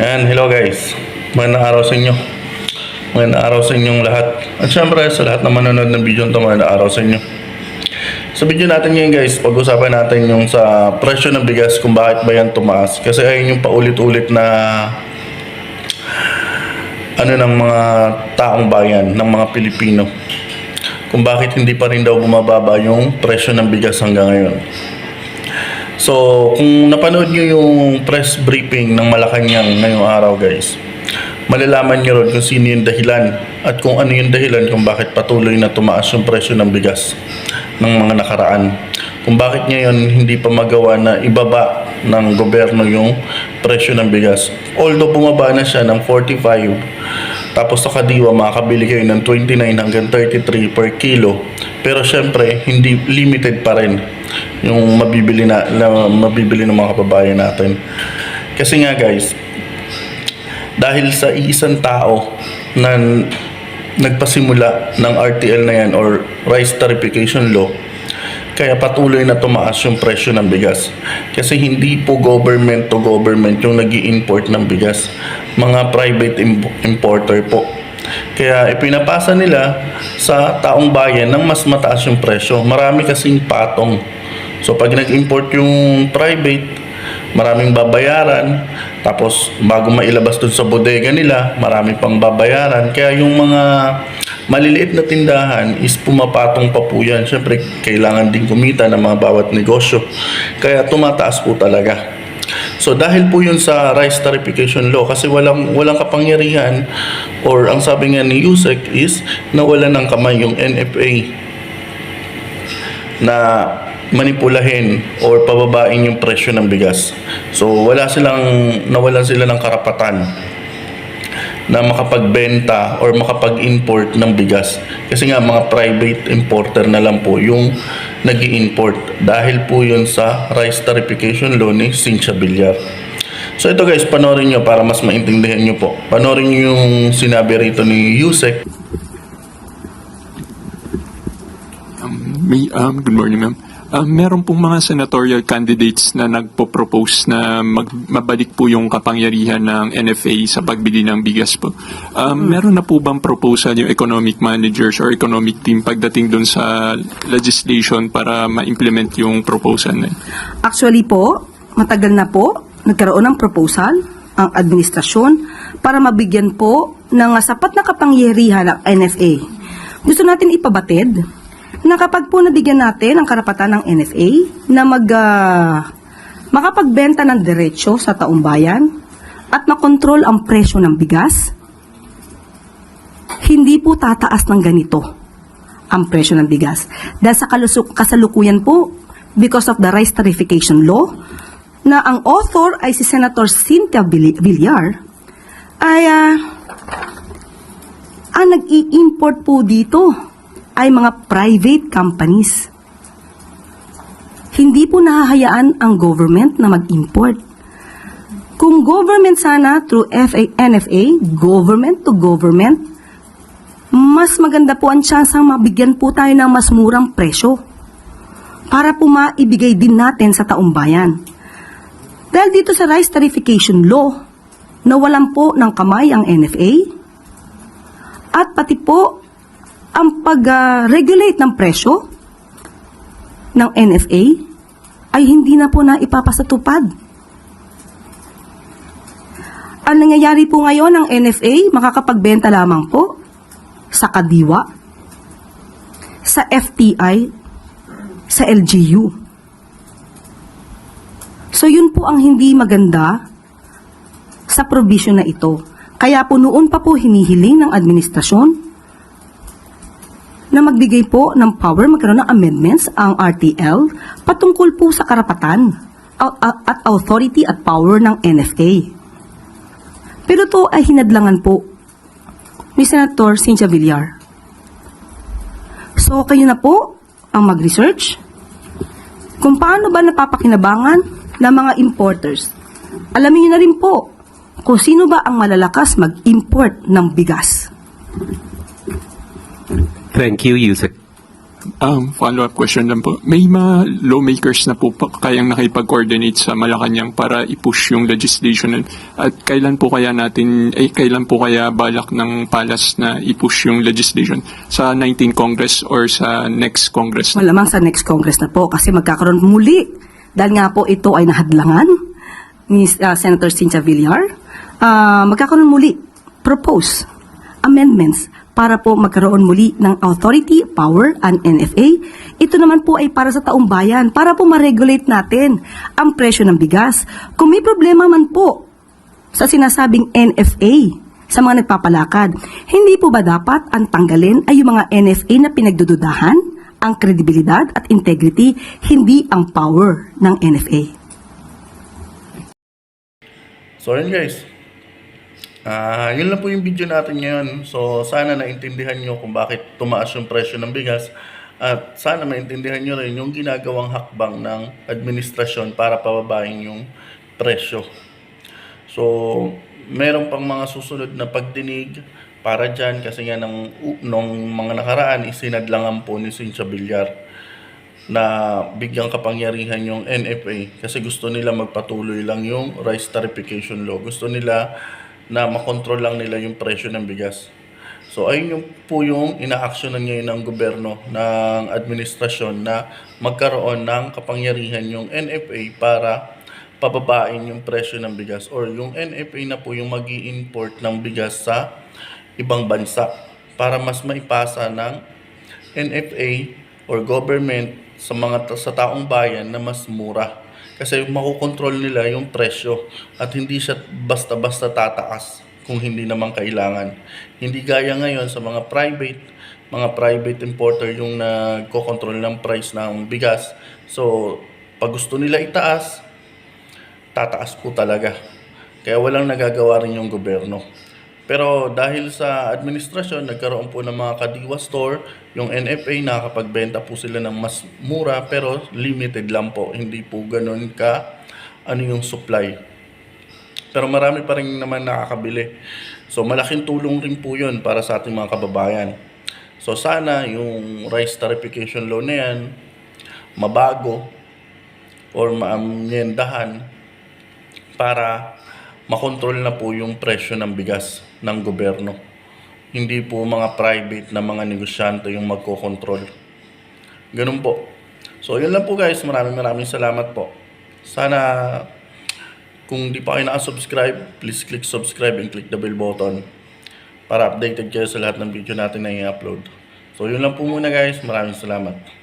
Yan, hello guys. Magandang araw sa inyo. Magandang araw sa inyong lahat. At syempre sa lahat na manonood ng video ito, magandang araw sa inyo. Sa video natin ngayon guys, pag-usapan natin yung sa presyo ng bigas kung bakit ba yan tumaas. Kasi ayun yung paulit-ulit na ano ng mga taong bayan, ng mga Pilipino. Kung bakit hindi pa rin daw bumababa yung presyo ng bigas hanggang ngayon. So, kung napanood nyo yung press briefing ng Malacanang ngayong araw guys, malalaman nyo ron kung sino yung dahilan at kung ano yung dahilan kung bakit patuloy na tumaas yung presyo ng bigas ng mga nakaraan. Kung bakit ngayon hindi pa magawa na ibaba ng gobyerno yung presyo ng bigas. Although bumaba na siya ng 45, tapos sa kadiwa makakabili kayo ng 29 hanggang 33 per kilo. Pero syempre, hindi limited pa rin yung mabibili na, na mabibili ng mga kababayan natin. Kasi nga guys, dahil sa iisang tao na nagpasimula ng RTL na yan or Rice Tarification Law, kaya patuloy na tumaas yung presyo ng bigas. Kasi hindi po government to government yung nag import ng bigas. Mga private im- importer po. Kaya ipinapasa nila sa taong bayan ng mas mataas yung presyo. Marami kasing patong. So pag nag-import yung private, maraming babayaran. Tapos bago mailabas dun sa bodega nila, marami pang babayaran. Kaya yung mga maliliit na tindahan is pumapatong pa po yan. Siyempre, kailangan din kumita ng mga bawat negosyo. Kaya tumataas po talaga. So dahil po yun sa rice tarification law kasi walang walang kapangyarihan or ang sabi nga ni Yusek is nawala ng kamay yung NFA na manipulahin or pababain yung presyo ng bigas. So wala silang nawalan sila ng karapatan na makapagbenta or makapag-import ng bigas. Kasi nga mga private importer na lang po yung nag import dahil po yun sa rice tarification law ni Cynthia Villar. So ito guys, panoorin nyo para mas maintindihan nyo po. Panoorin nyo yung sinabi rito ni Yusek Um, may, um, good morning, ma'am. Um, meron pong mga senatorial candidates na nagpo-propose na mag, mabalik po yung kapangyarihan ng NFA sa pagbili ng bigas po. Um, Meron na po bang proposal yung economic managers or economic team pagdating doon sa legislation para ma-implement yung proposal na yun? Actually po, matagal na po nagkaroon ng proposal ang administrasyon para mabigyan po ng sapat na kapangyarihan ng NFA. Gusto natin ipabatid na kapag po nabigyan natin ang karapatan ng NFA na mag ah, makapagbenta ng diretsyo sa taong bayan at makontrol ang presyo ng bigas, hindi po tataas ng ganito ang presyo ng bigas. Dahil sa kalusuk, kasalukuyan po, because of the rice tarification law, na ang author ay si Senator Cynthia Vill- Villar, ay ah, ang nag-i-import po dito ay mga private companies. Hindi po nahahayaan ang government na mag-import. Kung government sana through FA, NFA, government to government, mas maganda po ang tsansang mabigyan po tayo ng mas murang presyo para po maibigay din natin sa taong bayan. Dahil dito sa rice tarification law, nawalan po ng kamay ang NFA at pati po ang pag-regulate ng presyo ng NFA ay hindi na po na ipapasatupad. Ang nangyayari po ngayon ng NFA, makakapagbenta lamang po sa Kadiwa, sa FTI, sa LGU. So yun po ang hindi maganda sa provision na ito. Kaya po noon pa po hinihiling ng administrasyon na magbigay po ng power, magkaroon ng amendments ang RTL patungkol po sa karapatan at, authority at power ng NFA. Pero to ay hinadlangan po ni Senator Cynthia Villar. So, kayo na po ang mag-research kung paano ba napapakinabangan ng mga importers. Alamin niyo na rin po kung sino ba ang malalakas mag-import ng bigas. Thank you, Yusek. Um, follow-up question lang po. May mga lawmakers na po pa kayang nakipag-coordinate sa Malacanang para i-push yung legislation at kailan po kaya natin, eh, kailan po kaya balak ng palas na i-push yung legislation sa 19 Congress or sa next Congress? Malamang sa next Congress na po kasi magkakaroon muli. Dahil nga po ito ay nahadlangan ni uh, Senator Cynthia Villar. Ah, magkakaroon muli propose amendments para po magkaroon muli ng authority, power, and NFA. Ito naman po ay para sa taong bayan, para po ma-regulate natin ang presyo ng bigas. Kung may problema man po sa sinasabing NFA sa mga nagpapalakad. Hindi po ba dapat ang tanggalin ay yung mga NFA na pinagdududahan, ang kredibilidad at integrity, hindi ang power ng NFA? So guys. Ah, yun lang po yung video natin ngayon. So sana naintindihan nyo kung bakit tumaas yung presyo ng bigas at sana maintindihan nyo rin yung ginagawang hakbang ng administrasyon para pababain yung presyo. So, meron pang mga susunod na pagdinig para dyan kasi nga nang, nung mga nakaraan isinadlangan po ni Cynthia Villar na bigyang kapangyarihan yung NFA kasi gusto nila magpatuloy lang yung rice tarification law. Gusto nila na makontrol lang nila yung presyo ng bigas. So ayun yung po yung ina-actionan ngayon ng gobyerno, ng administrasyon na magkaroon ng kapangyarihan yung NFA para pababain yung presyo ng bigas or yung NFA na po yung mag import ng bigas sa ibang bansa para mas maipasa ng NFA or government sa mga sa taong bayan na mas mura. Kasi makokontrol nila yung presyo at hindi siya basta-basta tataas kung hindi naman kailangan. Hindi gaya ngayon sa mga private, mga private importer yung nagko-control ng price ng bigas. So, pag gusto nila itaas, tataas po talaga. Kaya walang nagagawa rin yung gobyerno. Pero dahil sa administrasyon, nagkaroon po ng mga kadiwa store, yung NFA nakakapagbenta po sila ng mas mura pero limited lang po. Hindi po ganun ka ano yung supply. Pero marami pa rin naman nakakabili. So malaking tulong rin po yun para sa ating mga kababayan. So sana yung rice tarification law na yan, mabago or maamyendahan para makontrol na po yung presyo ng bigas ng gobyerno. Hindi po mga private na mga negosyante yung magkocontrol. Ganun po. So, yun lang po guys. Maraming maraming salamat po. Sana kung di pa kayo nakasubscribe, please click subscribe and click the bell button para updated kayo sa lahat ng video natin na i-upload. So, yun lang po muna guys. Maraming salamat.